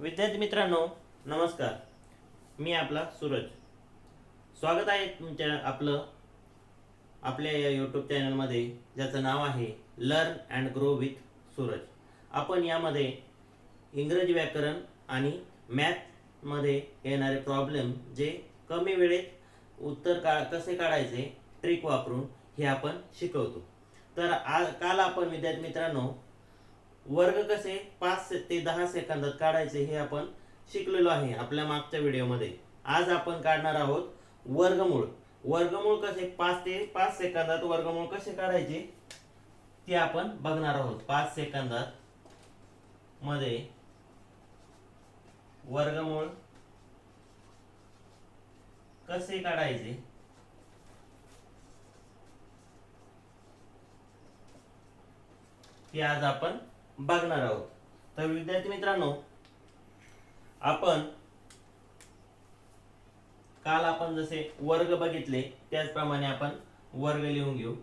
विद्यार्थी मित्रांनो नमस्कार. मी आपला सूरज. स्वागत आहे तुमच्या आपलं आपल्या या यूट्यूब चॅनलमध्ये ज्याचं नाव आहे learn and grow with Suraj. आपण यामध्ये इंग्रजी व्याकरण आणि मॅथमध्ये येणारे प्रॉब्लेम जे कमी वेळेत उत्तर का कसे काढायचे ट्रिक वापरून हे आपण शिकवतो. तर आ काल आपण विद्यार्थी मित्रांनो वर्ग कसे? पाच से- ते दहा सेकंदात काढायचे हे आपण शिकलेलो आहे आपल्या मागच्या व्हिडिओमध्ये. आज आपण काढणार आहोत वर्गमूळ. वर्गमूळ कसे? पाच ते पाच सेकंदात वर्गमूळ कसे काढायचे? ते आपण बघणार आहोत. पाच सेकंदात मध्ये वर्गमूळ कसे काढायचे? ते आज आपण बघणार आहोत. तर विद्यार्थी मित्रांनो आपण काल आपण जसे वर्ग बघितले त्याचप्रमाणे आपण वर्ग लिहून घेऊ.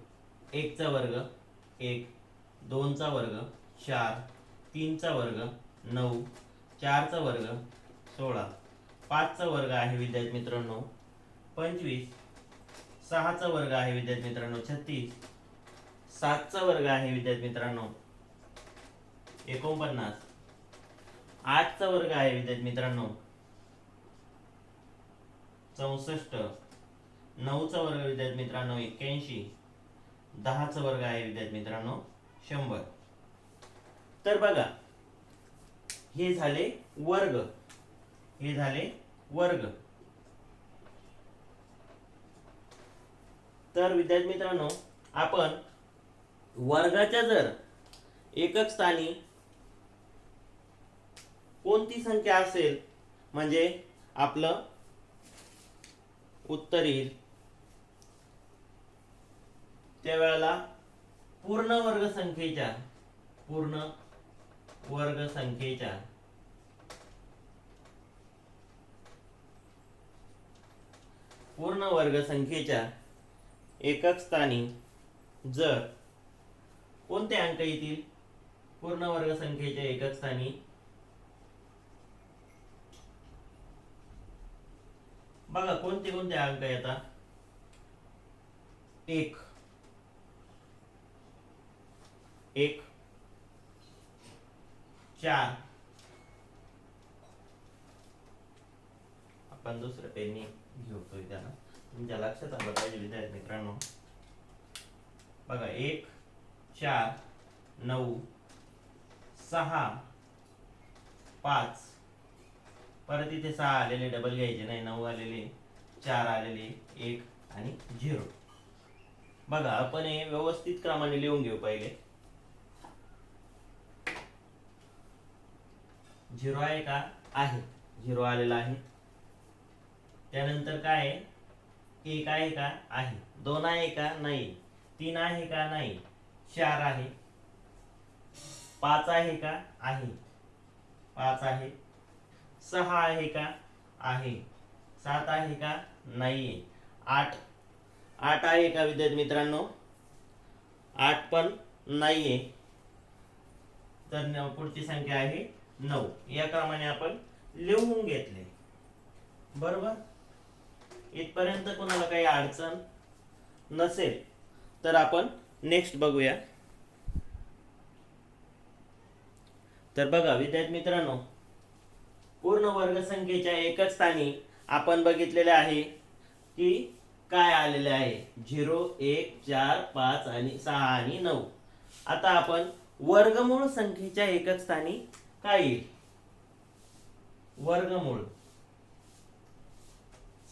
एकचा वर्ग एक दोनचा वर्ग चार तीनचा वर्ग नऊ चारचा वर्ग सोळा. पाचचा वर्ग आहे विद्यार्थी मित्रांनो पंचवीस. सहाचा वर्ग आहे विद्यार्थी मित्रांनो छत्तीस. सातचा वर्ग आहे विद्यार्थी मित्रांनो एकोणपन्नास. आठचा वर्ग आहे विद्यार्थी मित्रांनो. चौसष्ट. नऊचा वर्ग विद्यार्थी मित्रांनो एक्क्याऐंशी. दहाचा वर्ग आहे विद्यार्थी मित्रांनो शंभर. तर बघा हे झाले वर्ग. हे झाले वर्ग. तर विद्यार्थी मित्रांनो आपण वर्गाच्या जर एकक स्थानी कोणती संख्या असेल? म्हणजे आपलं उत्तर येईल. त्यावेळेला पूर्ण वर्ग संख्येच्या पूर्ण वर्ग संख्येच्या पूर्ण वर्ग संख्येच्या एकक स्थानी जर कोणते अंक येतील? पूर्ण वर्ग संख्येच्या एकक स्थानी बघा कोणते कोणते अंक येतात एक. एक. चार. आपण दुसरं पेनी घेतो त्याला तुमच्या लक्षात आलं पाहिजे विद्यार्थी मित्रांनो. बघा एक चार नऊ सहा पाच परत इथे सहा आलेले डबल घ्यायचे नाही नऊ आलेले चार आलेले एक आणि झिरो बघा आपण हे व्यवस्थित क्रमाने लिहून घेऊ पहिले. झिरो आहे का? आहे. झिरो आलेला आहे. त्यानंतर काय आहे? एक आहे का? आहे. दोन आहे का? नाही. तीन आहे का? नाही. चार आहे. पाच आहे का? आहे. पाच आहे. सहा आहे का? आहे. सात आहे का? नाही आठ. आठ आहे का विद्यार्थी मित्रांनो? आठ पण नाहीये. तर पुढची संख्या आहे नऊ. या क्रमाने आपण लिहून घेतले. बरोबर? इथपर्यंत कोणाला काही अडचण नसेल तर आपण नेक्स्ट बघूया. तर बघा विद्यार्थी मित्रांनो पूर्ण वर्गसंख्येच्या एकच स्थानी आपण बघितलेले आहे की काय आलेले आहे? झिरो एक चार पाच आणि सहा आणि नऊ. आता आपण वर्गमूळ संख्येच्या एकच स्थानी काय येईल? वर्गमूळ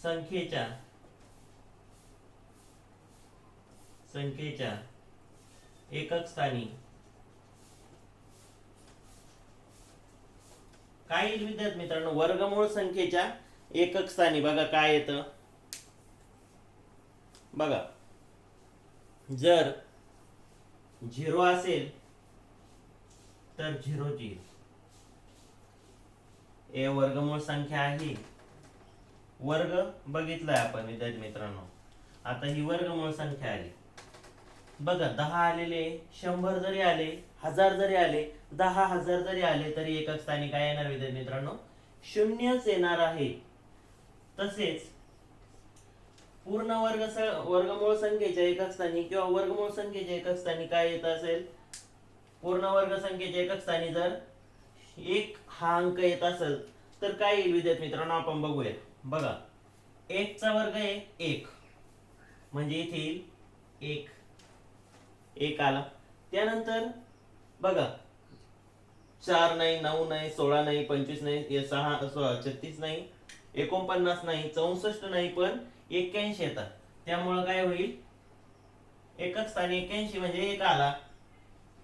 संख्येच्या संख्येच्या एकक स्थानी काय येईल विद्यार्थी मित्रांनो. वर्गमूळ संख्येच्या एकक स्थानी बघा काय येतं. बघा. जर झिरो असेल तर झिरोची ए वर्गमूळ संख्या आहे. वर्ग बघितलाय आपण विद्यार्थी मित्रांनो. आता ही वर्गमूळ संख्या आली. बघा दहा आलेले शंभर जरी आले हजार जरी आले दहा हजार जरी आले तरी एकक स्थानी काय येणार विद्यार्थी मित्रांनो. शून्यच येणार आहे. तसेच पूर्ण वर्ग वर्गमूळ संख्येच्या एकक स्थानी किंवा वर्गमूळ संख्येच्या एकक स्थानी काय येत असेल? पूर्ण वर्ग संख्येच्या एकक स्थानी जर एक हा अंक येत असेल तर काय येईल विद्यार्थी मित्रांनो? आपण बघूया. बघा. एकचा वर्ग आहे एक. म्हणजे इथे येईल एक. एक आला. त्यानंतर बघा. चार नाही नऊ नाही सोळा नाही पंचवीस नाही सहा छत्तीस नाही एकोणपन्नास नाही चौसष्ट नाही पण एक्क्याऐंशी येतात. त्यामुळं काय होईल? एकच स्थानी एक्क्याऐंशी म्हणजे एक आला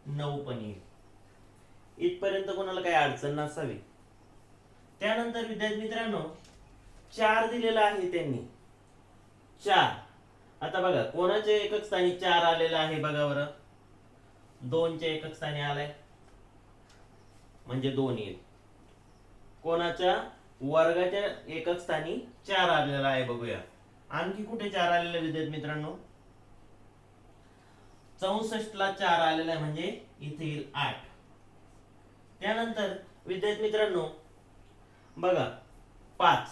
नऊ पण येईल. इथपर्यंत कोणाला काही अडचण नसावी. त्यानंतर विद्यार्थी मित्रांनो चार दिलेला आहे त्यांनी. चार. आता बघा कोणाच्या एकक स्थानी चार आलेला आहे बघा बरं. दोनच्या एकक स्थानी आलाय. म्हणजे दोन येईल कोणाच्या? वर्गाच्या एकक स्थानी चार आलेला आहे बघूया. आणखी कुठे चार आलेला विद्यार्थी मित्रांनो? चौसष्ट ला चार आलेला आहे म्हणजे इथे येईल आठ. त्यानंतर विद्यार्थी मित्रांनो बघा पाच.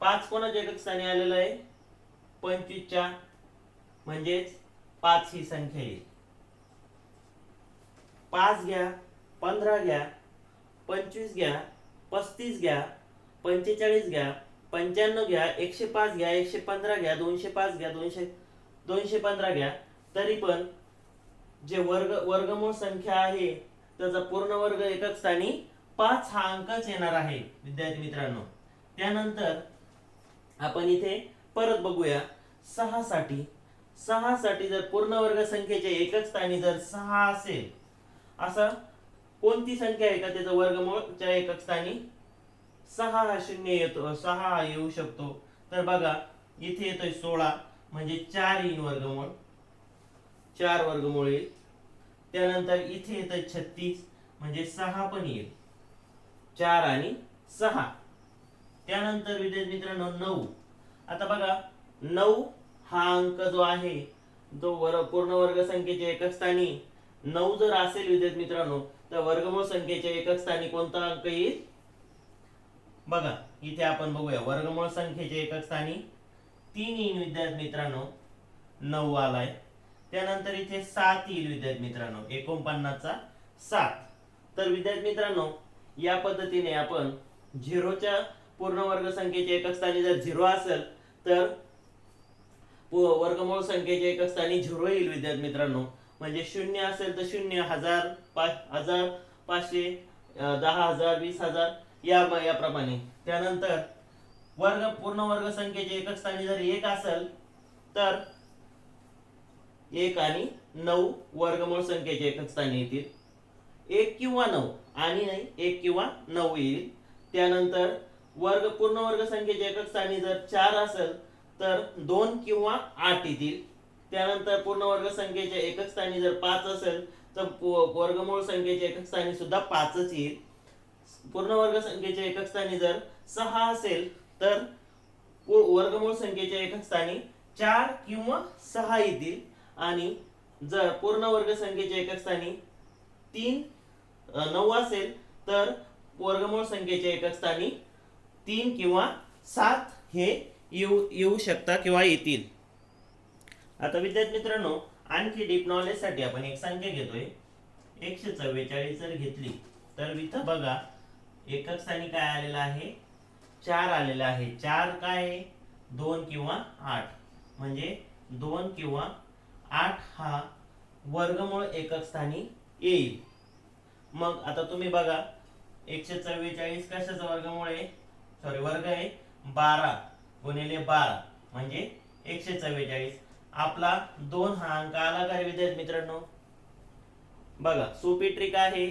पाच कोणाच्या एकक स्थानी आलेलं आहे? पंचवीसच्या म्हणजेच पाच ही संख्या येईल. पाच घ्या. पंधरा घ्या पंचवीस घ्या पस्तीस घ्या पंचेचाळीस घ्या पंच्याण्णव घ्या एकशे पाच घ्या एकशे पंधरा घ्या दोनशे पाच घ्या दोनशे दोनशे पंधरा घ्या. तरी पण जे वर्ग वर्गमूळ संख्या आहे त्याचा पूर्ण वर्ग एकक स्थानी पाच हा अंकच येणार आहे विद्यार्थी मित्रांनो. त्यानंतर आपण इथे परत बघूया. सहा साठी सहा साठी जर पूर्ण वर्ग संख्येच्या एकक स्थानी जर सहा असेल असं कोणती संख्या आहे का त्याचं वर्गमूळच्या एकक स्थानी? सहा हा शून्य येतो सहा हा येऊ शकतो. तर बघा इथे येतोय सोळा म्हणजे चार इन वर्गमूळ चार वर्गमूळ येईल. त्यानंतर इथे येतोय छत्तीस म्हणजे सहा पण येईल. चार आणि सहा. त्यानंतर विद्यार्थी मित्रांनो नऊ. आता बघा नऊ हा अंक जो आहे जो वर पूर्ण वर्ग संख्येच्या एकक स्थानी. नऊ जर असेल विद्यार्थी मित्रांनो तर वर्गमूळ संख्येच्या एकक स्थानी कोणता अंक येईल? बघा इथे आपण बघूया. वर्गमूळ संख्येच्या एकक स्थानी तीन येईल विद्यार्थी मित्रांनो. नऊ आलाय. त्यानंतर इथे सात येईल विद्यार्थी मित्रांनो. एकोणपन्नासचा सात. तर विद्यार्थी मित्रांनो या पद्धतीने आपण झिरोच्या पूर्ण वर्ग संख्येच्या एकक स्थानी जर झिरो असेल तर वर्गमूळ संख्येच्या एकक स्थानी झिरो येईल विद्यार्थी मित्रांनो. म्हणजे शून्य असेल तर शून्य हजार पाच हजार पाचशे दहा हजार वीस हजार या याप्रमाणे त्यानंतर वर्ग पूर्ण वर्ग संख्येचे एकक स्थानी जर एक असेल तर एक आणि नऊ वर्गमूळ संख्येचे एकक स्थानी येतील. एक किंवा नऊ आणि नाही एक किंवा नऊ येईल. त्यानंतर वर्ग पूर्ण वर्ग संख्येचे एकक स्थानी जर चार असेल तर दोन किंवा आठ येतील. त्यानंतर पूर्ण वर्ग संख्येच्या एकक स्थानी जर पाच असेल तर वर्गमूळ संख्येच्या एकक स्थानी सुद्धा पाचच येईल. पूर्ण वर्ग संख्येच्या एकक स्थानी जर सहा असेल तर पु- वर्गमूळ संख्येच्या एकक स्थानी चार किंवा सहा येतील. आणि जर पूर्ण वर्ग संख्येच्या एकक स्थानी तीन नऊ असेल तर वर्गमूळ संख्येच्या एकक स्थानी तीन किंवा सात हे येऊ येऊ शकता किंवा येतील. आता विद्यार्थी मित्रांनो आणखी डीप नॉलेजसाठी आपण एक संख्या घेतोय. एकशे चव्वेचाळीस जर घेतली तर इथं बघा एकक स्थानी काय आलेलं आहे? चार आलेलं आहे. चार काय आहे? दोन किंवा आठ. म्हणजे दोन किंवा आठ हा वर्गमूळ एकक स्थानी येईल. मग आता तुम्ही बघा एकशे चव्वेचाळीस कशाचा वर्गमूळ आहे? सॉरी वर्ग आहे बारा गुणिले बारा. म्हणजे एकशे चव्वेचाळीस. आपला दोन हा अंक आला का विद्यार्थी मित्रांनो. बघा सोपी ट्रिक आहे.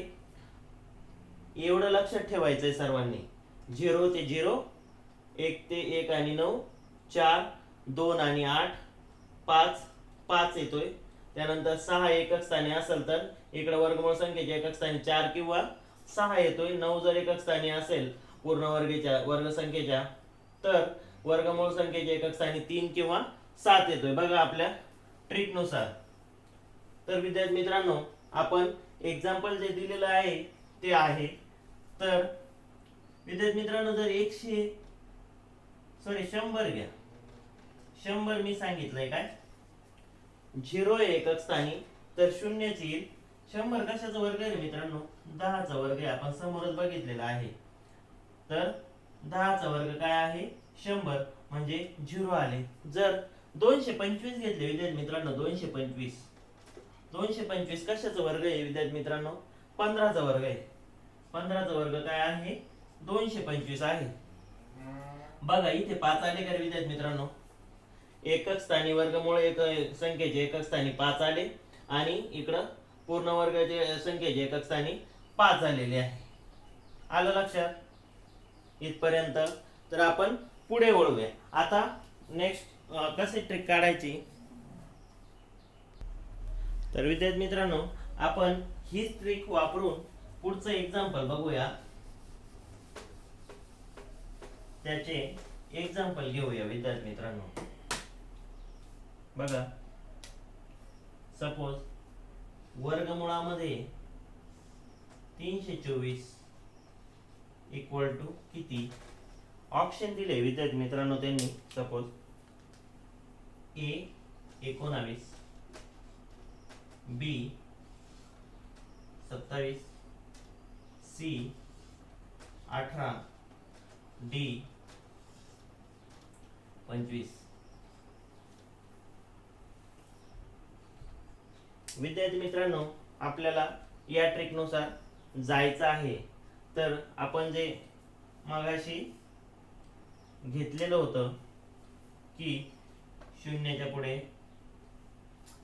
एवढं लक्षात ठेवायचंय सर्वांनी. झिरो ते झिरो एक ते एक आणि नऊ चार दोन आणि आठ पाच पाच येतोय. त्यानंतर सहा एकक स्थानी असेल तर इकडे वर्गमूळ संख्येच्या एकक स्थानी चार किंवा सहा येतोय. नऊ जर एकक स्थानी असेल पूर्ण वर्गीच्या वर्गसंख्येच्या तर वर्गमूळ संख्येच्या एकक स्थानी तीन किंवा सात येतोय. बघा आपल्या ट्रिकनुसार तर विद्यार्थी मित्रांनो आपण एक्झाम्पल जे दिलेलं आहे ते आहे. तर विद्यार्थी मित्रांनो जर एकशे सॉरी शंभर घ्या. शंभर मी सांगितलंय काय? झिरो एकच एकक स्थानी तर शून्यच येईल. शंभर कशाचा वर्ग आहे मित्रांनो? दहाचा वर्ग आहे. आपण समोरच बघितलेला आहे. तर दहाचा वर्ग काय आहे? शंभर. म्हणजे झिरो आले. जर दोनशे पंचवीस घेतले विद्यार्थी मित्रांनो दोनशे पंचवीस. दोनशे पंचवीस कशाचा वर्ग आहे विद्यार्थी मित्रांनो? पंधराचा वर्ग आहे. पंधराचा वर्ग काय आहे? दोनशे पंचवीस आहे. बघा इथे पाच आले का विद्यार्थी मित्रांनो? एकच स्थानी वर्गमुळे एक संख्येचे एकक स्थानी पाच आले आणि इकडं पूर्ण वर्गाचे संख्येचे एकक स्थानी पाच आलेले आहे. आलं लक्षात? इथपर्यंत. तर आपण पुढे वळूया. आता नेक्स्ट कसे ट्रिक काढायची? तर विद्यार्थी मित्रांनो आपण हीच ट्रिक वापरून पुढचं एक्झाम्पल बघूया. त्याचे एक्झाम्पल घेऊया विद्यार्थी मित्रांनो. बघा. सपोज वर्गमुळामध्ये तीनशे चोवीस इक्वल टू किती? ऑप्शन दिले विद्यार्थी मित्रांनो त्यांनी. सपोज ए एकोणावीस बी सत्तावीस सी अठरा डी पंचवीस. विद्यार्थी मित्रांनो आपल्याला या ट्रेकनुसार जायचं आहे. तर आपण जे मगाशी घेतलेलं होतं की शून्याच्या पुढे.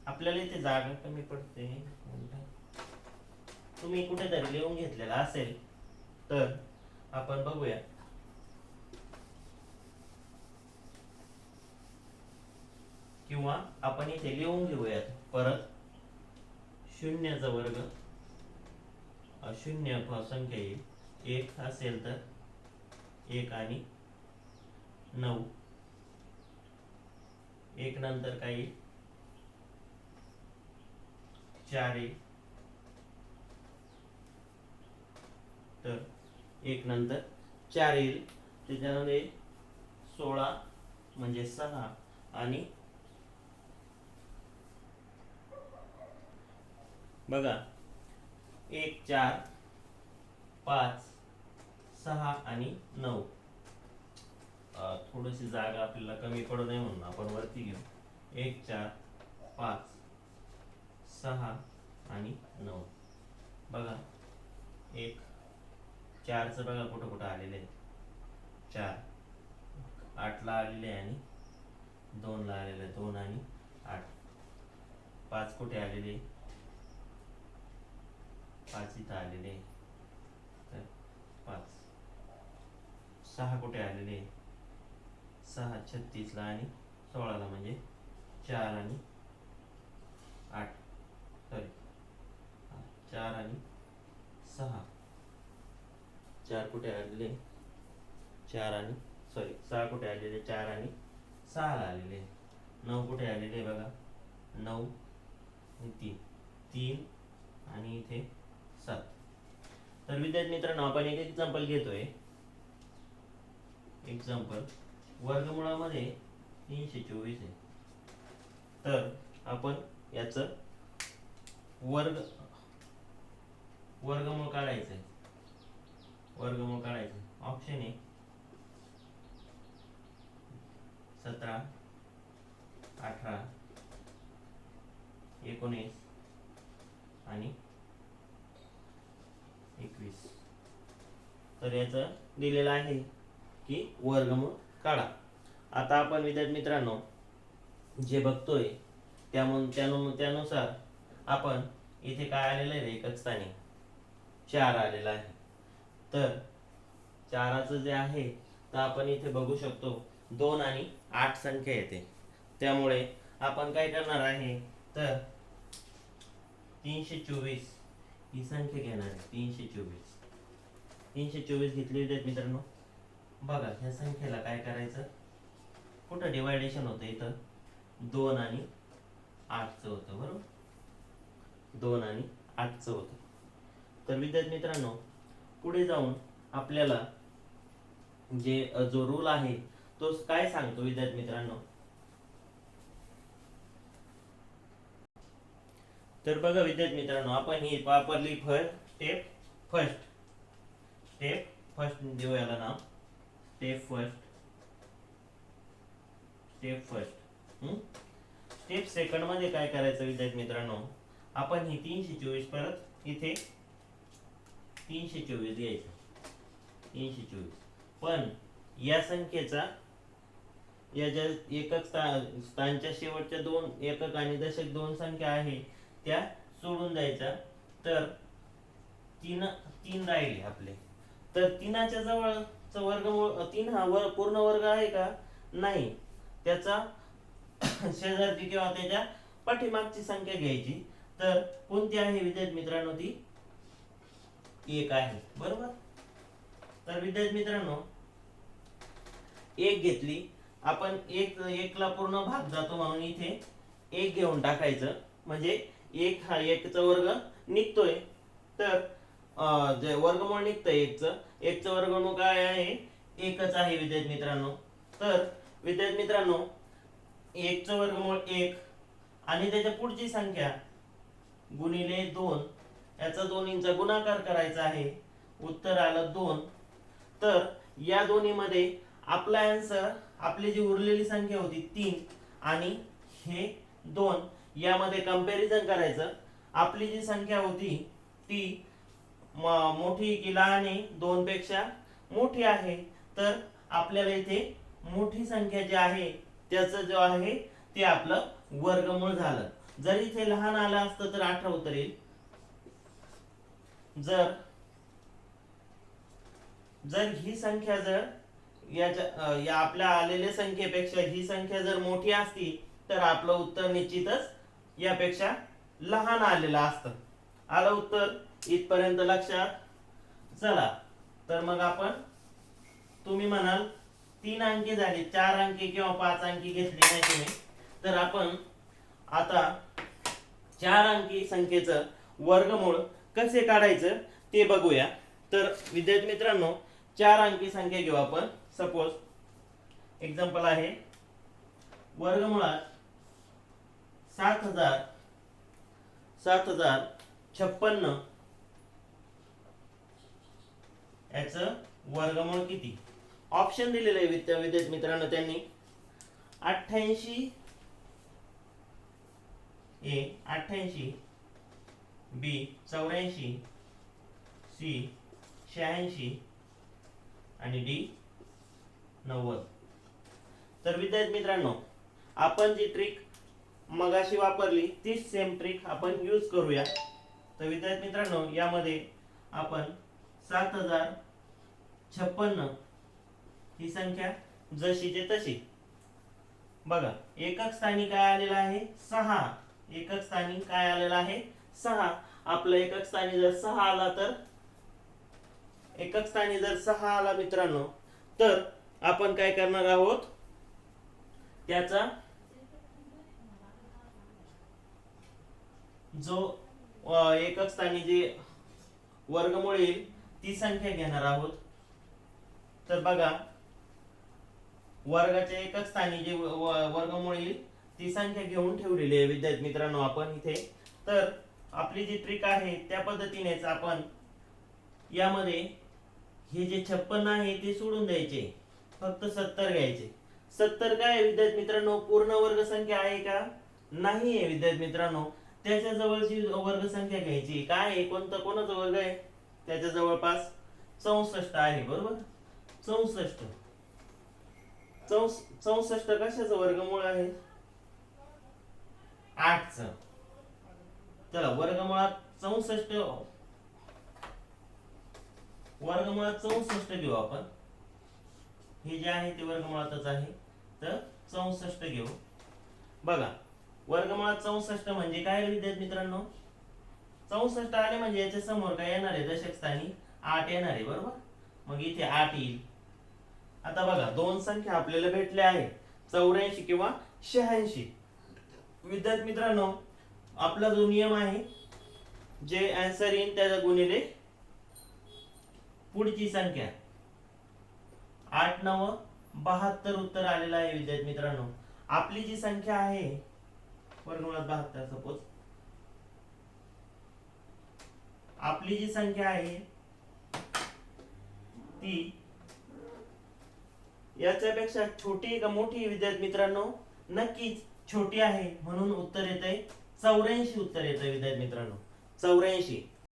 आपल्याला इथे जागा कमी पडते. तुम्ही कुठेतरी लिहून घेतलेला असेल तर आपण बघूया. किंवा आपण इथे लिहून घेऊयात परत. शून्याचा वर्ग. शून्य संख्या येईल एक असेल तर एक आणि नऊ. एक नंतर काय येईल चार येईल तर एक नंतर चार येईल. त्याच्यामध्ये सोळा म्हणजे सहा आणि बघा एक चार पाच सहा आणि नऊ. थोडीशी जागा आपल्याला कमी पडू नये म्हणून आपण वरती घेऊ. एक चार पाच सहा आणि नऊ. बघा एक चारचं बघा कुठं कुठं आलेलं आहे चार आठला आलेले आहे आणि दोनला आलेलं आहे. दोन आणि आठ. पाच कुठे आलेले पाच इथं आलेले आहे. तर पाच. सहा कुठे आलेले आहे? सहा छत्तीसला आणि सोळाला म्हणजे चार आणि आठ. सॉरी चार आणि सहा. चार कुठे आलेले? चार आणि सॉरी सहा कुठे आलेले? चार आणि सहाला आलेले. नऊ कुठे आलेले आहे बघा? नऊ तीन. तीन आणि इथे सात. तर विद्यार्थी मित्रांनो आपण एक एक्झाम्पल घेतोय. एक्झाम्पल वर्गमुळामध्ये तीनशे चोवीस आहे. तर आपण याच वर्ग वर्गमूळ काढायचं आहे वर्गमूळ काढायचं ऑप्शन आहे सतरा अठरा एकोणीस आणि एकवीस. तर याचं दिलेलं आहे की वर्गमूळ काढा. आता आपण विद्यार्थी मित्रांनो जे बघतोय त्यामून त्यानु त्यानुसार आपण इथे काय आलेलं आहे रे? एकच स्थानी चार आलेला आहे. तर चाराचं जे आहे तर आपण इथे बघू शकतो दोन आणि आठ संख्या येते. त्यामुळे आपण काय करणार आहे? तर तीनशे चोवीस ही संख्या घेणार आहे. तीनशे चोवीस. तीनशे चोवीस घेतली विद्यार्थी मित्रांनो. बघा ह्या संख्येला काय करायचं? कुठं डिवायडेशन होतं इथं? दोन आणि आठचं होतं बरोबर? दोन आणि आठचं होतं. तर विद्यार्थी मित्रांनो पुढे जाऊन आपल्याला जे जो रूल आहे तो काय सांगतो विद्यार्थी मित्रांनो? तर बघा विद्यार्थी मित्रांनो आपण ही वापरली first step first step first देऊ याला नाव. Step first step first step सेकंडमध्ये काय करायचं विद्यार्थी मित्रांनो? आपण ही तीनशे चोवीस परत इथे तीनशे चोवीस घ्यायचं. तीनशे चोवीस. पण या संख्येचा या ज्या एकक स्थानच्या शेवटच्या दोन एकक आणि दशक दोन संख्या आहे त्या सोडून द्यायच्या. तर तीन तीन राहिले आपले. तर तीनाच्या चा वर्गमूळ तीन हा वर पूर्ण वर्ग आहे का? नाही. त्याचा शेजारची किंवा त्याच्या पाठीमागची संख्या घ्यायची. तर कोणती आहे विद्यार्थी मित्रांनो ती? एक आहे. बरोबर? तर विद्यार्थी मित्रांनो एक घेतली. आपण एक एकला पूर्ण भाग जातो म्हणून इथे एक घेऊन टाकायचं. म्हणजे एक हा एकचा वर्ग निघतोय. तर जे वर्गमूळ निघतं एकचं. एकचं वर्गमूळ काय आहे? एकच आहे विद्यार्थी मित्रांनो. तर विद्यार्थी मित्रांनो एकचं वर्गमूळ एक आणि त्याच्या पुढची संख्या गुणिले दोन. याचा दोन्हींचा गुणाकार करायचा आहे. उत्तर आलं दोन. तर या दोन्हीमध्ये आपला आन्सर आपली जी उरलेली संख्या होती तीन आणि हे दोन यामध्ये कंपॅरिझन करायचं. आपली जी संख्या होती ती मोठी की लहान दोन पेक्षा मोठी आहे तर आपल्याला इथे मोठी संख्या जी आहे त्याचं जो आहे ते आपलं वर्गमूळ झालं. जर इथे लहान आलं असतं तर अठरा उत्तर येईल. जर जर ही संख्या जर याच्या या आपल्या आलेल्या संख्येपेक्षा ही संख्या जर मोठी असती तर आपलं उत्तर निश्चितच यापेक्षा लहान आलेलं असतं. आलं उत्तर? इथपर्यंत लक्षात? चला. तर मग आपण तुम्ही म्हणाल तीन अंकी झाली. चार अंकी किंवा पाच अंकी घेतली नाही तुम्ही. तर आपण आता चार अंकी संख्येचं वर्गमूळ कसे काढायचं ते बघूया. तर विद्यार्थी मित्रांनो चार अंकी संख्या घेऊ आपण. सपोज एक्झाम्पल आहे वर्गमुळात सात हजार सात हजार छप्पन्न याच वर्गमूळ किती? ऑप्शन दिलेलं आहे वित्त विद्यार्थी मित्रांनो त्यांनी. अठ्ठ्याऐंशी. ए अठ्ठ्याऐंशी. बी चौऱ्याऐंशी. सी शहाऐंशी. आणि डी नव्वद. तर विद्यार्थी मित्रांनो आपण जी ट्रिक मगाशी वापरली तीच सेम ट्रिक आपण यूज करूया. तर विद्यार्थी मित्रांनो यामध्ये आपण सात हजार छप्पन्न. ही संख्या जशीचे तशी. बघा एकक स्थानी काय आलेलं आहे? सहा. एकक स्थानी काय आलेलं आहे? सहा. आपलं एकक स्थानी जर सहा आला तर? एकक स्थानी जर सहा आला मित्रांनो तर आपण काय करणार आहोत? त्याचा जो एकक स्थानी जे वर्गमूळ येईल ती संख्या घेणार आहोत. तर बघा वर्गाच्या एकच स्थानी जे वर्गमूळ येईल ती संख्या घेऊन ठेवलेली आहे विद्यार्थी मित्रांनो आपण इथे. तर आपली जी ट्रिक आहे त्या पद्धतीनेच आपण यामध्ये हे जे छप्पन आहे ते सोडून द्यायचे. फक्त सत्तर घ्यायचे. सत्तर काय आहे विद्यार्थी मित्रांनो? पूर्ण वर्ग संख्या आहे का? नाही आहे विद्यार्थी मित्रांनो. त्याच्या जवळची वर्ग संख्या घ्यायची. काय आहे? कोणतं? कोणाचा वर्ग आहे? त्याच्या जवळपास चौसष्ट आहे बरोबर? चौसष्ट. चौस चौसष्ट कशाचं वर्गमूळ आहे? आठच. चला वर्गमुळात चौसष्ट वर्गमुळात चौसष्ट घेऊ आपण. हे जे आहे ते वर्गमुळातच आहे तर चौसष्ट घेऊ. बघा वर्गमुळात चौसष्ट म्हणजे काय विद्यार्थी मित्रांनो? चौसष्ट आले म्हणजे याच्या समोर काय येणार आहे? दशक स्थानी आठ येणार आहे बरोबर? मग इथे आठ येईल. आता बघा दोन संख्या आपल्याला भेटल्या आहे. चौऱ्याऐंशी किंवा शहाऐंशी. विद्यार्थी मित्रांनो आपला जो नियम आहे जे आन्सर येईल त्याचा गुणिले पुढची संख्या. आठ नव बहात्तर उत्तर आलेलं आहे विद्यार्थी मित्रांनो. आपली जी संख्या आहे वर्गमुळात बहात्तर सपोज आपली जी संख्या आहे ती याच्यापेक्षा छोटी का मोठी विद्यार्थी मित्रांनो नक्कीच छोटी आहे म्हणून उत्तर येत आहे चौऱ्याऐंशी उत्तर येत आहे विद्यार्थी मित्रांनो. चौऱ्याऐंशी.